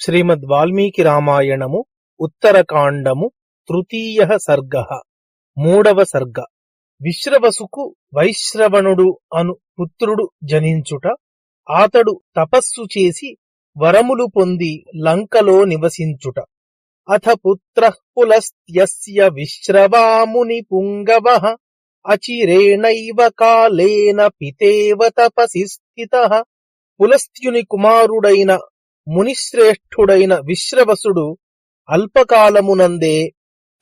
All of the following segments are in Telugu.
శ్రీమద్ వాల్మీకి రామాయణము ఉత్తరకాండము తృతీయ సర్గ మూడవ సర్గ. విశ్రవసుకు వైశ్రవణుడు అను పుత్రుడు జనించుట ఆతడు తపస్సు చేసి వరములు పొంది లంకలో నివసించుట. అథ పుత్ర పులస్త్యస్య విశ్రవాముని పుంగవ అచిరేణైవ కాలేన పితేవ తపసి స్థిత పులస్త్యుని కుమారుడైన మునిశ్రేష్ఠుడైన విశ్రవసుడు అల్పకాలమునందే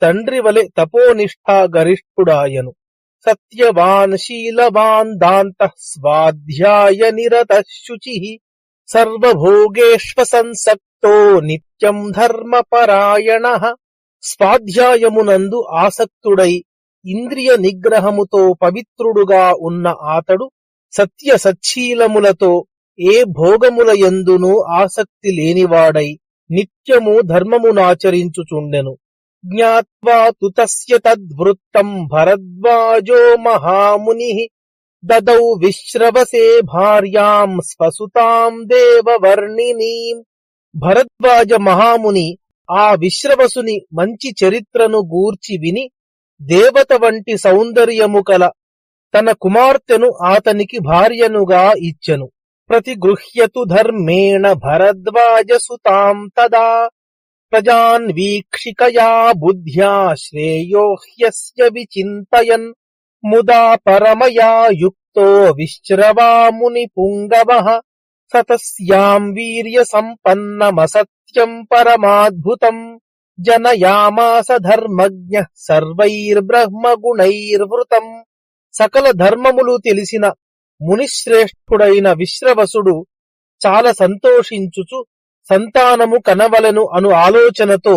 తండ్రి వలె తపోనిష్ఠా గరిష్ఠుడాయను. సత్యవాన్ శీలవాన్ దాంత స్వాధ్యాయ నిరత శుచి సర్వభోగేష్వసంసక్తో నిత్యం ధర్మపరాయణ. స్వాధ్యాయమునందు ఆసక్తుడై ఇంద్రియ నిగ్రహముతో పవిత్రుడుగా ఉన్న ఆతడు సత్య సచ్చీలములతో ఏ భోగముల యందును ఆసక్తి లేనివాడై నిత్యము ధర్మమునాచరించుచుండెను. జ్ఞాత్వా తు తస్య తద్వృత్తం భరద్వాజో మహాముని దదౌ విశ్రవసే భార్యాం స్వసుతాం దేవవర్ణినీం. భరద్వాజ మహాముని ఆ విశ్రవసుని మంచి చరిత్రను గూర్చి విని దేవత వంటి సౌందర్యము కల తన కుమార్తెను ఆతనికి భార్యనుగా ఇచ్చెను. ప్రతిగృహ్యతు ధర్మేణ భరద్వాజ సుతాం తదా ప్రజాన్ వీక్షికయా బుద్ధ్యా శ్రేయో హ్యస్య విచింతయన్ ముదా పరమయా యుక్తో విశ్రవాముని పుంగవ సతస్యాం వీర్య సంపన్నమసత్యం పరమాద్భుతం జనయామాస ధర్మజ్ఞ సర్వైర్బ్రహ్మగుణైర్వృతం సకల ధర్మములు తెలిసిన మునిశ్రేష్ఠుడైన విశ్రవసుడు చాలా సంతోషించుచు సంతానము కనవలను అను ఆలోచనతో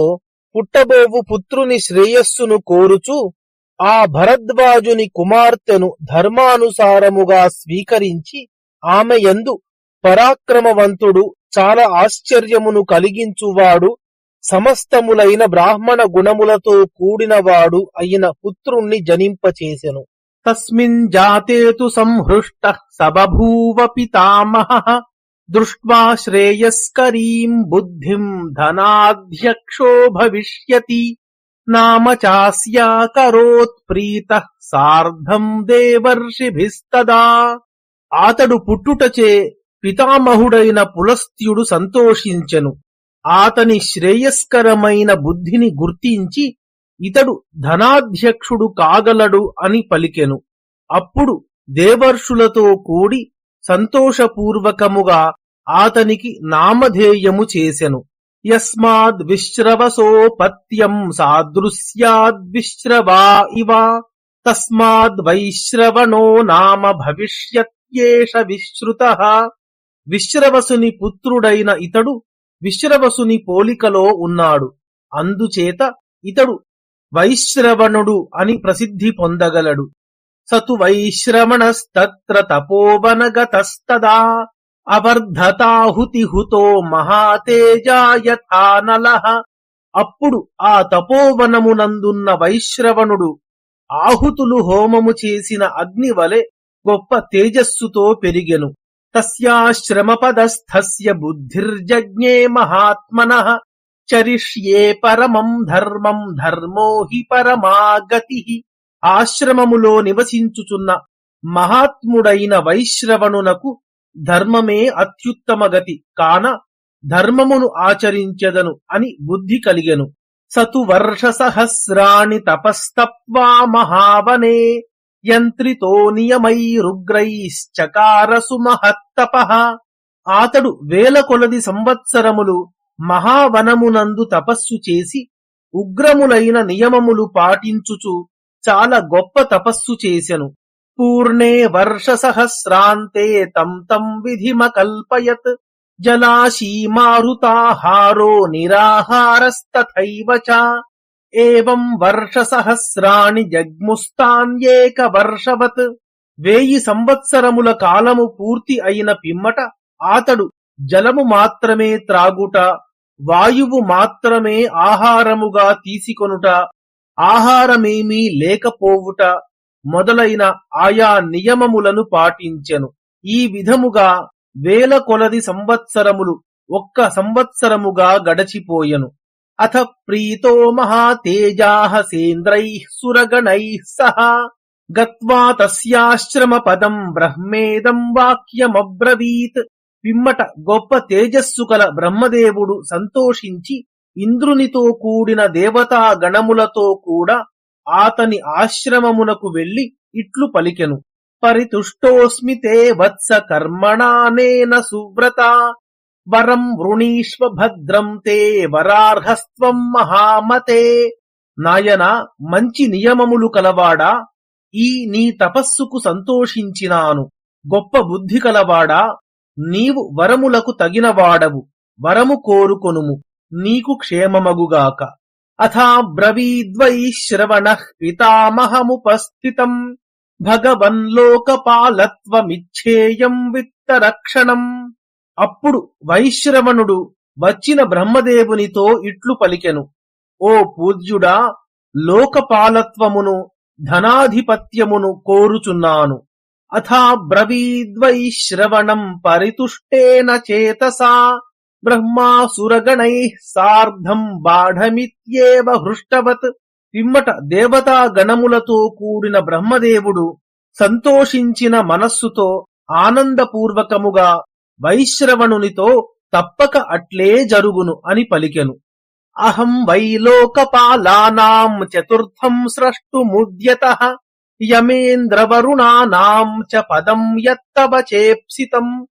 పుట్టబోవు పుత్రుని శ్రేయస్సును కోరుచు ఆ భరద్వాజుని కుమార్తెను ధర్మానుసారముగా స్వీకరించి ఆమె యందు పరాక్రమవంతుడు చాలా ఆశ్చర్యమును కలిగించువాడు సమస్తములైన బ్రాహ్మణ గుణములతో కూడినవాడు అయిన పుత్రుణ్ణి జనింపచేసెను. తస్మిన్ జాతే తు సంహృష్ట సబభూవ పితామహ దృష్ట్వా శ్రేయస్కరీం బుద్ధిం ధనాధ్యక్షో భవిష్యతి నామ చాస్యాకరోత్ ప్రీత సార్ధం దేవర్షిభిస్తదా ఆతడు పుట్టుటచే పితామహుడైన పులస్త్యుడు సంతోషించెను ఆతని శ్రేయస్కరమైన బుద్ధిని గుర్తించి ఇతడు ధనాధ్యక్షుడు కాగలడు అని పలికెను. అప్పుడు దేవర్షులతో కూడి సంతోషపూర్వకముగా ఆతనికి నామధేయము చేసెను. యస్మాద్ విశ్రవసోపత్యం సాదృశ్యాద్విశ్రవా ఇవ తస్మాద్ వైశ్రవణో నామ భవిష్యత్యేష విశ్రుత. విశ్రవసుని పుత్రుడైన ఇతడు విశ్రవసుని పోలికలో ఉన్నాడు. అందుచేత ఇతడు వైశ్రవణుడు అని ప్రసిద్ధి పొందగలడు. సతు వైశ్రవణస్తత్ర తపోవనగతస్తదా అవర్ధతాహుతిహుతో మహాతేజాయథానల. అప్పుడు ఆ తపోవనమునందున్న వైశ్రవణుడు ఆహుతులు హోమము చేసిన అగ్ని వలె గొప్ప తేజస్సుతో పెరిగెను. తస్యాశ్రమపదస్థస్య బుద్ధిర్జజ్ఞే మహాత్మన. చరిష్యే పరమం ధర్మం ధర్మో హి పరమాగతి. ఆశ్రమములో నివసించుచున్న మహాత్ముడైన వైశ్రవణునకు ధర్మమే అత్యుత్తమ గతి. కాన ధర్మమును ఆచరించెదను అని బుద్ధి కలిగెను. సతు వర్ష సహస్రాణి తపస్తప్వా మహావనే. యంత్రితో నియమైరుగ్రైశ్చకారసు మహత్తప ఆతడు వేల కొలది సంవత్సరములు మహావనమునందు తపస్సు చేసి ఉగ్రములైన నియమములు పాటించుచు చాలా గొప్ప తపస్సు చేసెను. పూర్ణే వర్ష సహస్రాంతే తం తం విధిమకల్పయత్. జలాశీమారుతాహారో నిరాహారస్తథైవ చ. ఏవం వర్ష సహస్రాణి జగ్ముస్తాన్యేక వర్షవత్. వేయి సంవత్సరముల కాలము పూర్తి అయిన పిమ్మట ఆతడు జలము మాత్రమే త్రాగుట వాయువు మాత్రమే ఆహారముగా తీసుకొనుట ఆహారమేమీ లేకపోవుట మొదలైన ఆయా నియమములను పాటించెను. ఈ విధముగా వేల కొలది సంవత్సరములు ఒక్క సంవత్సరముగా గడచిపోయెను. అథ ప్రీతో మహాతేజాః సేంద్రై సురగణై సహ గత్వా తస్యాశ్రమ పదం బ్రహ్మేదం వాక్యమబ్రవీత్. పిమ్మట గొప్ప తేజస్సు కల బ్రహ్మదేవుడు సంతోషించి ఇంద్రునితో కూడిన దేవతా గణములతో కూడా ఆతని ఆశ్రమమునకు వెళ్ళి ఇట్లు పలికెను. పరితుష్టోస్మి తే వత్స కర్మణానేన సువ్రత. వరం వృణీష్వ భద్రం తే వరార్హస్త్వం మహామతే. నాయన మంచి నియమములు కలవాడా? ఈ నీ తపస్సుకు సంతోషించినాను. గొప్ప బుద్ధి కలవాడా? నీవు వరములకు తగినవాడవు వరము కోరుకొనుము నీకు క్షేమమగుగాక. అథాబ్రవీద్వై శ్రవణ పితామహముపస్థితం భగవన్లోకపాలత్వమిచ్ఛేయం విత్తరక్షణం. అప్పుడు వైశ్రవణుడు వచ్చిన బ్రహ్మదేవునితో ఇట్లు పలికెను. ఓ పూజ్యుడా లోకపాలత్వమును ధనాధిపత్యమును కోరుచున్నాను. అథాబ్రవీద్వై శ్రవణం పరితుష్టేన చేతసా బ్రహ్మాసురగణై సార్ధం బాఢమిత్యేవ హృష్టవత్. పిమ్మట దేవతా గణములతో కూడిన బ్రహ్మదేవుడు సంతోషించిన మనస్సుతో ఆనందపూర్వకముగా వైశ్రవణునితో తప్పక అట్లే జరుగును అని పలికెను. అహం వైలోకపాలానాం చతుర్థం స్రష్టుముద్యత యమేంద్రవరుణానాం చ పదం యత్తవ చేప్సితం.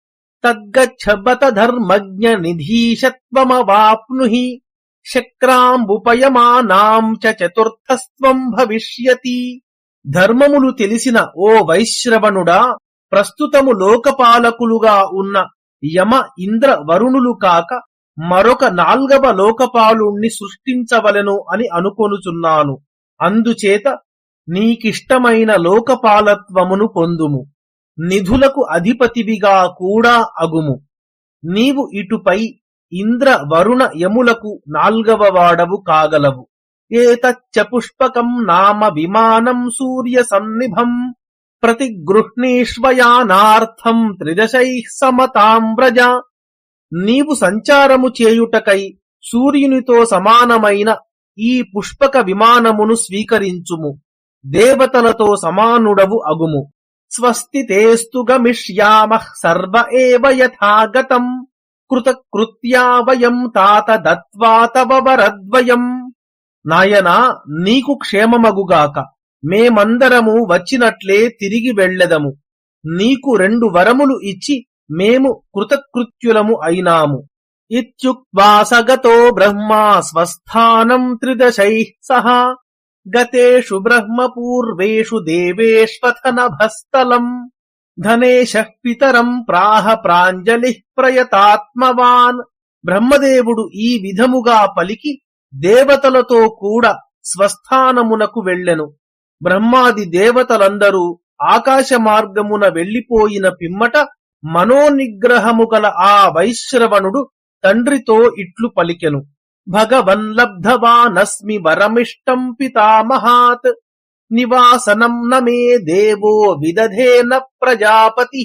తద్గచ్చ బత ధర్మజ్ఞ నిధీశత్వమవాప్నుహి శక్రాంబుపయమానాం చ చతుర్థస్త్వం భవిష్యతి. ధర్మములు తెలిసిన ఓ వైశ్రవణుడా ప్రస్తుతము లోకపాలకులుగా ఉన్న యమ ఇంద్ర వరుణులు కాక మరొక నాల్గవ లోకపాలుణ్ణి సృష్టించవలెను అని అనుకొనుచున్నాను. అందుచేత నీకిష్టమైన లోకపాలత్వమును పొందుము. నిధులకు అధిపతివిగా కూడా అగుము. నీవు ఇటుపై ఇంద్ర వరుణ యములకు నాల్గవ వాడవు కాగలవు. ఏతచ్చ పుష్పకం నామ విమానం సూర్య సన్నిభం ప్రతిగృహ్ణీష్వయానార్థం త్రిదశై సమతాం నీవు సంచారము చేయుటకై సూర్యునితో సమానమైన ఈ పుష్పక విమానమును స్వీకరించుము. దేవతలతో సమానుడవు అగుము. స్వస్తి తేస్తు గమిష్యామః సర్వ ఏవ యథాగతం. కృతకృత్యా వయం తాత దత్వా తవ వరద్వయం. నాయనా నీకు క్షేమమగుగాక. మేమందరము వచ్చినట్లే తిరిగి వెళ్ళెదము. నీకు రెండు వరములు ఇచ్చి మేము కృతకృత్యులము అయినాము. ఇత్యుక్వా సగతో బ్రహ్మా స్వస్థానం త్రిదశై సహా. గతేషు బ్రహ్మపూర్వేషు దేవేష్వథ నభస్థలం ధనేశః పితరం ప్రాహ ప్రాంజలి ప్రయతాత్మవాన్. బ్రహ్మదేవుడు ఈ విధముగా పలికి దేవతలతో కూడా స్వస్థానమునకు వెళ్ళెను. బ్రహ్మాది దేవతలందరూ ఆకాశ మార్గమున వెళ్ళిపోయిన పిమ్మట మనోనిగ్రహము గల ఆ వైశ్రవణుడు తండ్రితో ఇట్లు పలికెను. భగవన్ లబ్ధవానస్మి వరమిష్టం పితామహాత్ నివాసనం నమే దేవో విదధేన ప్రజాపతి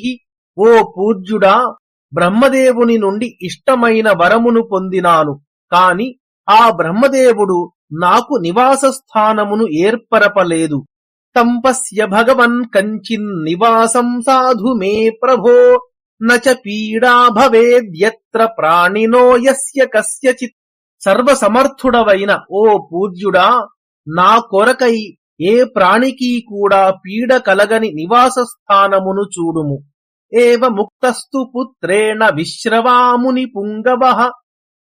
ఓ పూజ్యుడా బ్రహ్మదేవుని నుండి ఇష్టమైన వరమును పొందినాను. కాని ఆ బ్రహ్మదేవుడు నాకు నివాస స్థానమును ఏర్పరపలేదు తంపస్య భగవన్ కంచిన్ నివాసం సాధు మే ప్రభో। నచ పీడా భవేద్యత్ర ప్రాణినో యస్య కస్యచిత్। సర్వసమర్థుడవైన ఓ పూజ్యుడా నా కొరకై ఏ ప్రాణికి కూడా పీడ కలగని నివాస స్థానమును చూడుము. ఏవ ముక్తస్తు పుత్రేణ విశ్రవాముని పుంగవ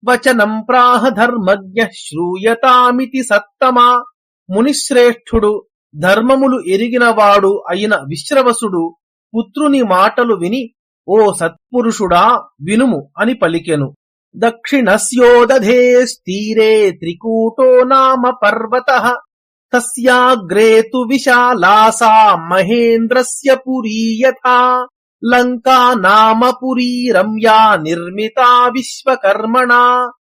వచనం ప్రాహ ధర్మజ్ఞ శ్రూయతామితి సత్తమా. మునిశ్రేష్ఠుడు ధర్మములు ఎరిగినవాడు అయిన విశ్రవసుడు పుత్రుని మాటలు విని ఓ సత్పురుషుడా వినుము అని పలికెను. దక్షిణస్యోదధే స్థీరే త్రికూటో నామ పర్వత తస్యాగ్రే తు విశాలాసా మహేంద్రస్య పురీ యథా లంకా నామ పురీ రమ్యా నిర్మితా విశ్వకర్మణా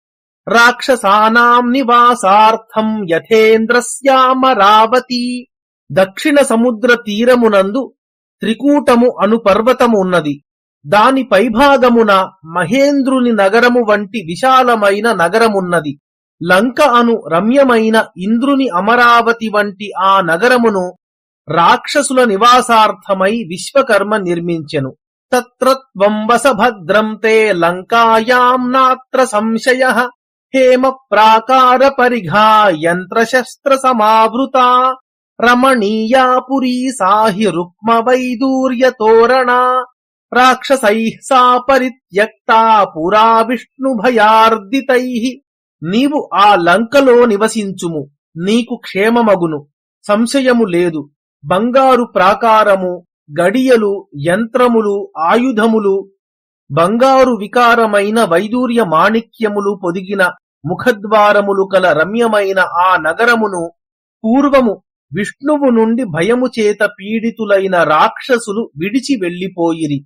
రాక్షసానాం నివాసార్థం యథేంద్రస్యామరావతి దక్షిణ సముద్ర తీరమునందు త్రికూటము అను పర్వతము ఉన్నది. దాని పైభాగమున మహేంద్రుని నగరము వంటి విశాలమైన నగరమున్నది. లంక అను రమ్యమైన ఇంద్రుని అమరావతి వంటి ఆ నగరమును రాక్షసుల నివాసార్థమై విశ్వకర్మ నిర్మించెను. తత్రత్వం వసభద్రం తే లంకాయాం నాత్ర సంశయ హేమ ప్రాకార పరిఘా యంత్రశస్త్ర సమావృత రమణీయా పురీ సాహి రుక్మ వైదూర్య తోరణ రాక్షసైః సా పరిత్యక్తా పురా విష్ణుభయార్దితైః. నీవు ఆ లంకలో నివసించుము నీకు క్షేమమగును సంశయము లేదు బంగారు ప్రాకారము గడియలు యంత్రములు ఆయుధములు బంగారు వికారమైన వైదూర్య మాణిక్యములు పొదిగిన ముఖద్వారములు కల రమ్యమైన ఆ నగరమును పూర్వము విష్ణువు నుండి భయము చేత పీడితులైన రాక్షసులు విడిచి వెళ్ళిపోయిరి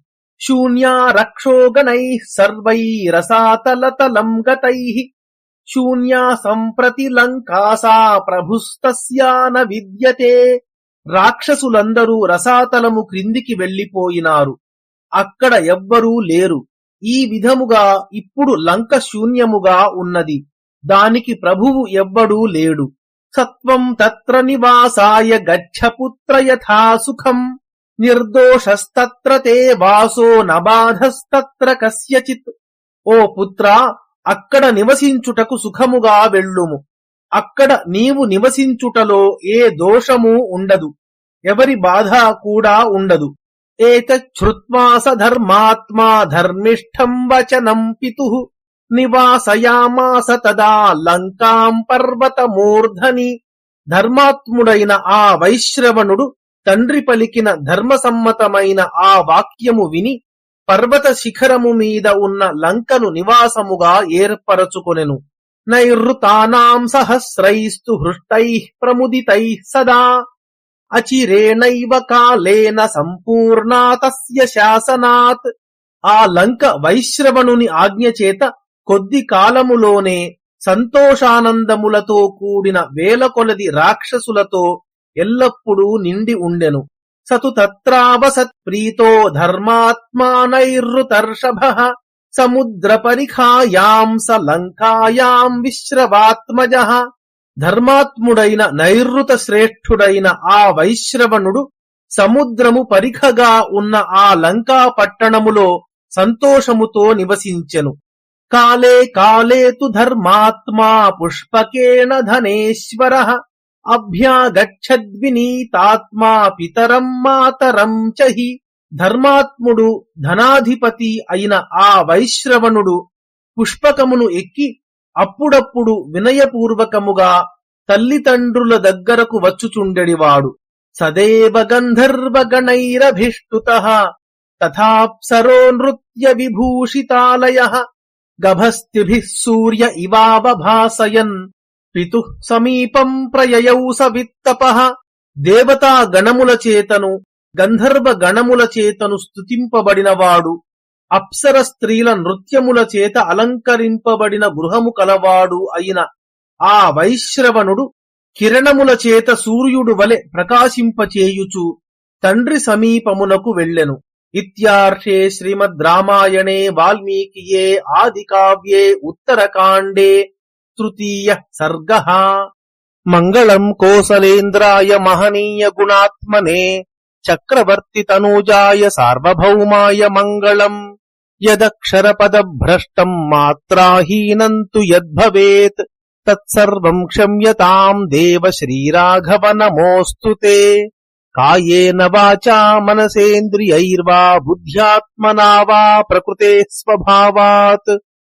శూన్యా రక్షోగణై సర్వై రసాతలతలం గతై శూన్యా సంప్రతి లంకాసా ప్రభుస్తస్యాన విద్యతే రాక్షసులందరూ రసాతలము క్రిందికి వెళ్ళిపోయినారు అక్కడ ఎవ్వరూ లేరు ఈ విధముగా ఇప్పుడు లంక శూన్యముగా ఉన్నది। దానికి ప్రభువు ఎవ్వడూ లేడు। సత్వం తత్ర నివాసాయ గచ్చపుత్ర యథా సుఖం। నిర్దోషస్తత్ర తే వాసో నబాధస్తత్ర కస్యచిత్ ఓ పుత్రా అక్కడ నివసించుటకు సుఖముగా వెళ్ళుము అక్కడ నీవు నివసించుటలో ఏ దోషము ఉండదు। ఎవరి బాధ కూడా ఉండదు। ఏతచ్ఛ్రుత్వా స ధర్మాత్మా ధర్మిష్ఠం వచనం పితు। నివాసయామాస తదా లంకాం పర్వతమూర్ధని। ధర్మాత్ముడైన ఆ వైశ్రవణుడు తండ్రి పలికిన ధర్మసమ్మతమైన ఆ వాక్యము విని పర్వత శిఖరము మీద ఉన్న లంకను నివాసముగా ఏర్పరచుకొనెను. నైరుతానాం సహస్రైస్తు హృష్టై ప్రముదితై సదా. అచిరేణైవ కాలేన సంపూర్ణా తస్య శాసనాత్. ఆ లంక వైశ్రవణుని ఆజ్ఞ చేత కొద్ది కాలములోనే సంతోషానందములతో కూడిన వేల కొలది రాక్షసులతో ఎల్లప్పుడూ నిండి ఉండెను. సతు తత్రావసత్ ప్రీతో ధర్మాత్మానైర్రుతర్షభ సముద్ర పరిఖాయాం స లంకాయాం విశ్రవాత్మజ ధర్మాత్ముడైన నైర్రుత శ్రేష్ఠుడైన ఆ వైశ్రవణుడు సముద్రము పరిఖగా ఉన్న ఆ లంకా పట్టణములో సంతోషముతో నివసించెను. కాలే కాలే తు ధర్మాత్మా పుష్పకేణ ధనేశ్వర అభ్యాగచ్చద్వినీతాత్మా పితరం మాతరం చహి ధర్మాత్ముడు ధనాధిపతి అయిన ఆ వైశ్రవణుడు పుష్పకమును ఎక్కి అప్పుడప్పుడు వినయపూర్వకముగా తల్లిదండ్రుల దగ్గరకు వచ్చుచుండెడివాడు. సదేవ గంధర్వగణైరభిష్టుత తథాప్సరో నృత్య విభూషితాలయ గభస్తిభిః సూర్య ఇవావభాసయన్ పితు సమీపం ప్రయయౌ సవిత్తప. దేవతా గణముల చేతను గంధర్వ గణముల చేతను స్తుతింపబడినవాడు. అప్సర స్త్రీల నృత్యముల చేత అలంకరింపబడిన గృహము కలవాడు అయిన ఆ వైశ్రవణుడు కిరణముల చేత సూర్యుడు వలె ప్రకాశింపచేయుచు తండ్రి సమీపమునకు వెళ్ళెను. ఇత్యార్షే శ్రీమద్ రామాయణే వాల్మీకియే ఆది కావ్యే ఉత్తరకాండే तृतीयः सर्गः मङ्गलम् कोसलेन्द्राय महनीय गुणात्मने चक्रवर्तितनूजाय सार्वभौमाय मङ्गलम् यदक्षरपदभ्रष्टम् मात्राहीनम् तु यद्भवेत् तत्सर्वम् क्षम्यताम् देव श्रीराघव नमोऽस्तु ते कायेन वाचा मनसेन्द्रियैर्वा बुद्ध्यात्मना वा प्रकृतेः स्वभावात्